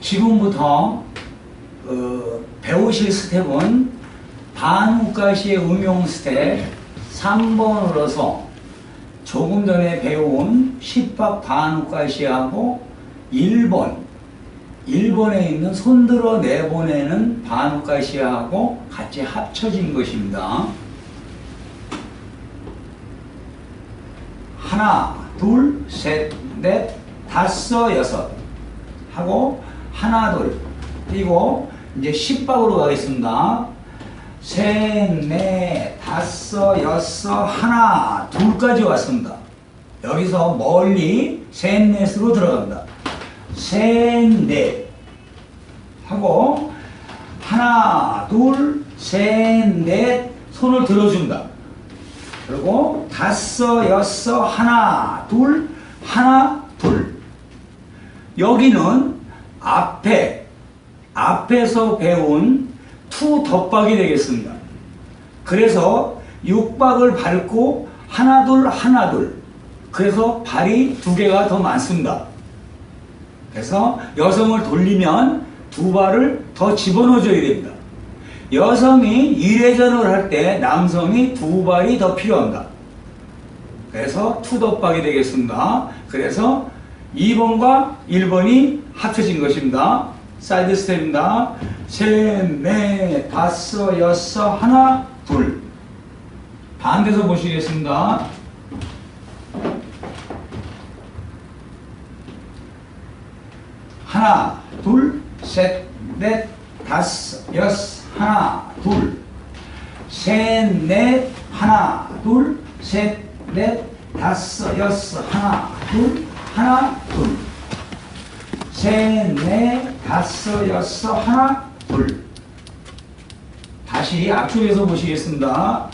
지금부터 어, 배우실 스텝은 반우가시의 응용 스텝 3번으로서 조금 전에 배운 십박 반우가시하고 1번 1번에 있는 손들어 내보내는 반우가시하고 같이 합쳐진 것입니다. 하나, 둘, 셋, 넷, 다섯, 여섯 하고 하나, 둘 그리고 이제 십박으로 가겠습니다. 셋, 넷, 다섯, 여섯, 하나, 둘까지 왔습니다. 여기서 멀리 셋, 넷으로 들어간다. 셋, 넷 하고 하나, 둘, 셋, 넷 손을 들어준다. 그리고 다섯, 여섯, 하나, 둘, 하나, 둘. 여기는 앞에, 앞에서 배운 투 덧박이 되겠습니다. 그래서 육박을 밟고 하나, 둘, 하나, 둘. 그래서 발이 두 개가 더 많습니다. 그래서 여성을 돌리면 두 발을 더 집어넣어 줘야 됩니다. 여성이 일회전을 할 때 남성이 두 발이 더 필요합니다. 그래서 투덧박이 되겠습니다. 그래서 2번과 1번이 합쳐진 것입니다. 사이드 스텝입니다. 셋, 넷, 다섯, 여섯, 하나, 둘. 반대서 보시겠습니다. 하나, 둘, 셋, 넷, 다섯, 여섯, 하나, 둘, 셋, 넷, 하나, 둘, 셋, 넷, 다섯, 여섯, 하나, 둘, 하나, 둘, 셋, 넷, 다섯, 여섯, 하나, 둘. 다시 앞쪽에서 보시겠습니다.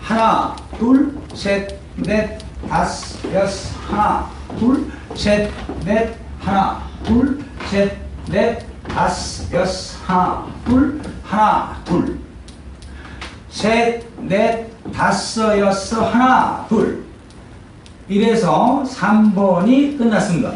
하나, 둘, 셋, 넷, 다섯, 여섯, 하나, 둘, 셋, 넷, 하나, 둘, 셋, 넷, 다섯, 여섯, 하나, 둘, 하나, 둘. 셋, 넷, 다섯, 여섯, 하나, 둘. 이래서 3번이 끝났습니다.